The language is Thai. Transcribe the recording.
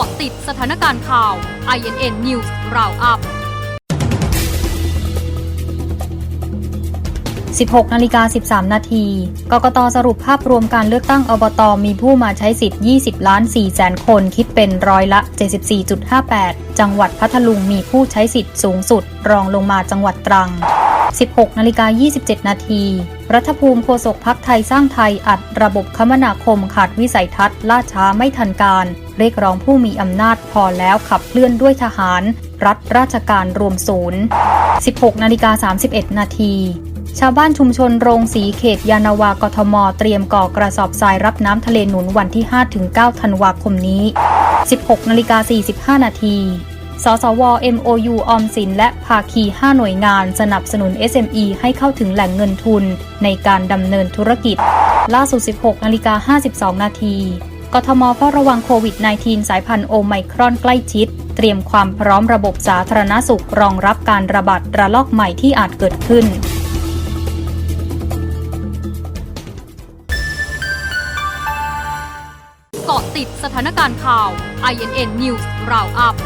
าะติดสถานการณ์ข่าว INN News Roundup 16นาฬิกา13 นาที กกตสรุปภาพรวมการเลือกตั้งอบต มีผู้มาใช้สิทธิ์ 20 ล้าน4แสนคน คิดเป็นร้อยละ 74.58 จังหวัดพัทลุงมีผู้ใช้สิทธิ์สูงสุด รองลงมาจังหวัดตรัง 16นาฬิกา27 นาที รัฐภูมิโฆษกพักไทยสร้างไทยอัดระบบคมนาคมขาดวิสัยทัศน์ล่าช้าไม่ทันการ เรียกร้องผู้มีอำนาจพอแล้วขับเคลื่อนด้วยทหาร รัฐราชการรวมศูนย์ 16นาฬิกา31 นาทีชาวบ้านชุมชนโรงสีเขตยานาวากทม เตรียมก่อกระสอบทรายรับน้ำทะเลหนุนวันที่ 5-9 ธันวาคมนี้ 16นาฬิกา45 นาที สสว MOU ออมสิน และภาคี 5 หน่วยงานสนับสนุน SME ให้เข้าถึงแหล่งเงินทุนในการดำเนินธุรกิจ ล่าสุด 16นาฬิกา52 นาทีกทมเฝ้าระวังโควิด -19 สายพันธุ์โอไมครอนใกล้ชิด เตรียมความพร้อมระบบสาธารณสุขรองรับการระบาดระลอกใหม่ที่อาจเกิดขึ้นเกาะติดสถานการณ์ข่าว INN News Roundup